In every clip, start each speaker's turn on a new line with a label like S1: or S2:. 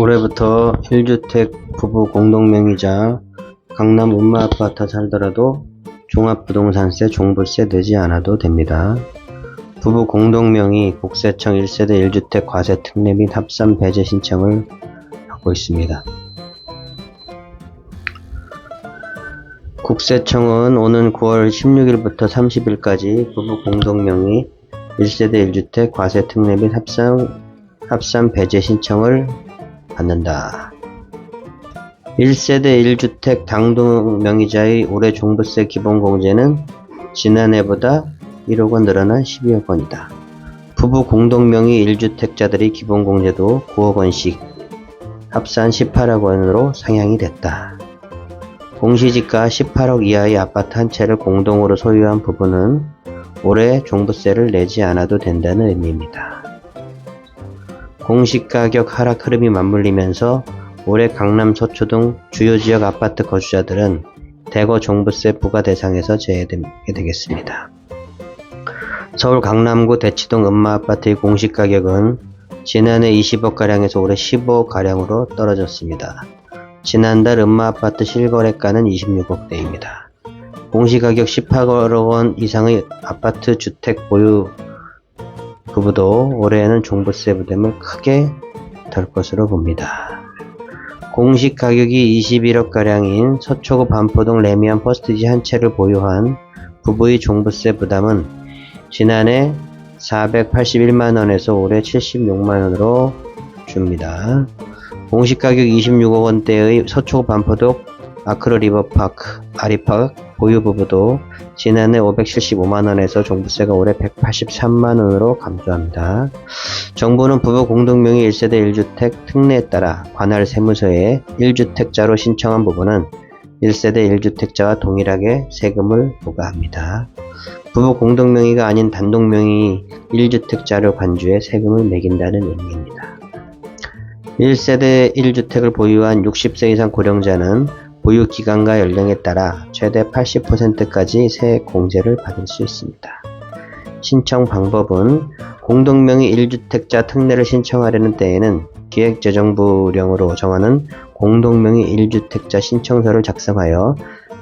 S1: 올해부터 1주택 부부 공동명의자 강남 음마아파트 살더라도 종합부동산세 종부세 내지 않아도 됩니다. 부부 공동명의 국세청 1세대 1주택 과세 특례 및 합산 배제 신청을 받고 있습니다. 국세청은 오는 9월 16일부터 30일까지 부부 공동명의 1세대 1주택 과세 특례 및 합산, 합산 배제 신청을 받는다. 1세대 1주택 당동 명의자의 올해 종부세 기본공제는 지난해보다 1억 원 늘어난 12억 원이다. 부부 공동명의 1주택자들의 기본공제도 9억 원씩 합산 18억 원으로 상향이 됐다. 공시지가 18억 이하의 아파트 한 채를 공동으로 소유한 부부는 올해 종부세를 내지 않아도 된다는 의미입니다. 공시 가격 하락 흐름이 맞물리면서 올해 강남 서초 등 주요 지역 아파트 거주자들은 대거 종부세 부과 대상에서 제외되게 되겠습니다. 서울 강남구 대치동 음마아파트의 공시가격은 지난해 20억가량에서 올해 15억가량으로 떨어졌습니다. 지난달 음마아파트 실거래가는 26억대입니다. 공시가격 18억 원 이상의 아파트 주택 보유 부부도 올해에는 종부세 부담을 크게 덜 것으로 봅니다. 공식 가격이 21억가량인 서초구 반포동 레미안 퍼스티지 한 채를 보유한 부부의 종부세 부담은 지난해 481만원에서 올해 76만원으로 줍니다. 공식 가격 26억 원대의 서초구 반포동 아크로 리버파크 아리파크 보유 부부도 지난해 575만원에서 종부세가 올해 183만원으로 감소합니다. 정부는 부부 공동명의 1세대 1주택 특례에 따라 관할 세무서에 1주택자로 신청한 부분은 1세대 1주택자와 동일하게 세금을 부과합니다. 부부 공동명의가 아닌 단독명의 1주택자를 관주해 세금을 매긴다는 의미입니다. 1세대 1주택을 보유한 60세 이상 고령자는 보유 기간과 연령에 따라 최대 80%까지 세액 공제를 받을 수 있습니다. 신청 방법은 공동명의 1주택자 특례를 신청하려는 때에는 기획재정부령으로 정하는 공동명의 1주택자 신청서를 작성하여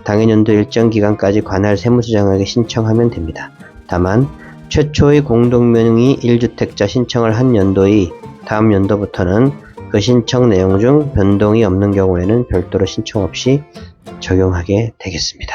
S1: 당해년도 일정 기간까지 관할 세무서장에게 신청하면 됩니다. 다만 최초의 공동명의 1주택자 신청을 한 연도의 다음 연도부터는 그 신청 내용 중 변동이 없는 경우에는 별도로 신청 없이 적용하게 되겠습니다.